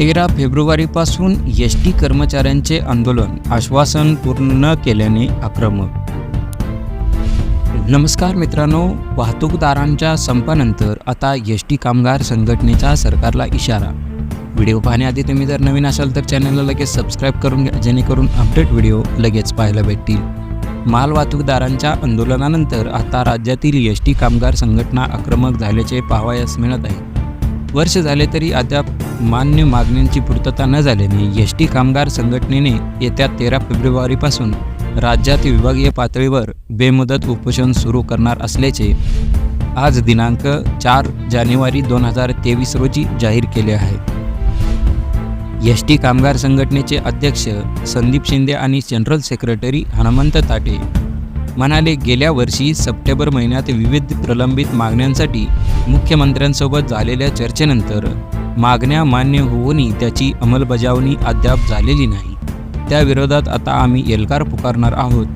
तेरा फेब्रुवारीपासून S T कर्मचाऱ्यांचे आंदोलन आश्वासन पूर्ण न केल्याने आक्रमक. नमस्कार मित्रांनो वाहतूकदारांच्या संपानंतर आता एस टी कामगार संघटनेचा सरकारला इशारा. व्हिडिओ पाहण्याआधी तुम्ही जर नवीन असाल तर चॅनलला लगेच सबस्क्राईब करून घ्या जेणेकरून अपडेट व्हिडिओ लगेच पाहायला भेटतील. माल वाहतूकदारांच्या आंदोलनानंतर आता राज्यातील एस टी कामगार संघटना आक्रमक झाल्याचे पाहावयास मिळत आहे. वर्ष झाले तरी अद्याप मान्य मागण्यांची पूर्तता न झाल्याने एस टी कामगार संघटनेने येत्या तेरा फेब्रुवारीपासून राज्यात विभागीय पातळीवर बेमुदत उपोषण सुरू करणार असल्याचे आज दिनांक चार जानेवारी दोन हजार तेवीस रोजी जाहीर केले आहे. एस टी कामगार संघटनेचे अध्यक्ष संदीप शिंदे आणि जनरल सेक्रेटरी हनुमंत ताटे म्हणाले गेल्या वर्षी सप्टेंबर महिन्यात विविध प्रलंबित मागण्यांसाठी मुख्यमंत्र्यांसोबत झालेल्या चर्चेनंतर मागण्या मान्य होऊनही त्याची अंमलबजावणी अद्याप झालेली नाही. त्याविरोधात आता आम्ही एल्गार पुकारणार आहोत.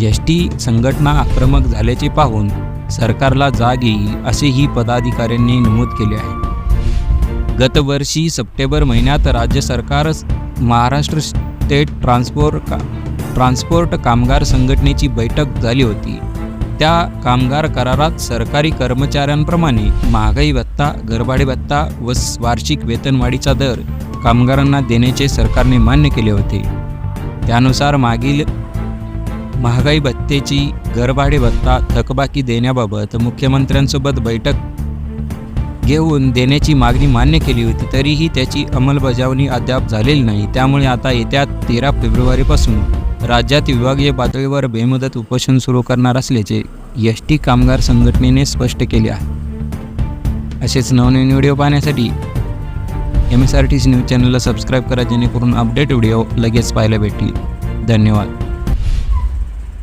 एस टी संघटना आक्रमक झाल्याचे पाहून सरकारला जाग येईल असेही पदाधिकाऱ्यांनी नमूद केले आहे. गतवर्षी सप्टेंबर महिन्यात राज्य सरकार महाराष्ट्र स्टेट ट्रान्सपोर्ट का ट्रान्सपोर्ट कामगार संघटनेची बैठक झाली होती. त्या कामगार करारात सरकारी कर्मचाऱ्यांप्रमाणे महागाई भत्ता घरभाडे भत्ता व वार्षिक वेतनवाढीचा दर कामगारांना देण्याचे सरकारने मान्य केले होते. त्यानुसार मागील महागाई भत्तेची घरभाडे भत्ता थकबाकी देण्याबाबत मुख्यमंत्र्यांसोबत बैठक घेऊन देण्याची मागणी मान्य केली होती तरीही त्याची अंमलबजावणी अद्याप झालेली नाही. त्यामुळे आता येत्या तेरा फेब्रुवारीपासून राज्यात विभागीय पातळीवर बेमुदत उपोषण सुरू करणार असल्याचे एस टी कामगार संघटनेने स्पष्ट केले आहे. असेच नवनवीन व्हिडिओ पाहण्यासाठी M S R T C news चॅनलला सबस्क्राईब करा जेणेकरून अपडेट व्हिडिओ लगेच पाहायला भेटतील. धन्यवाद.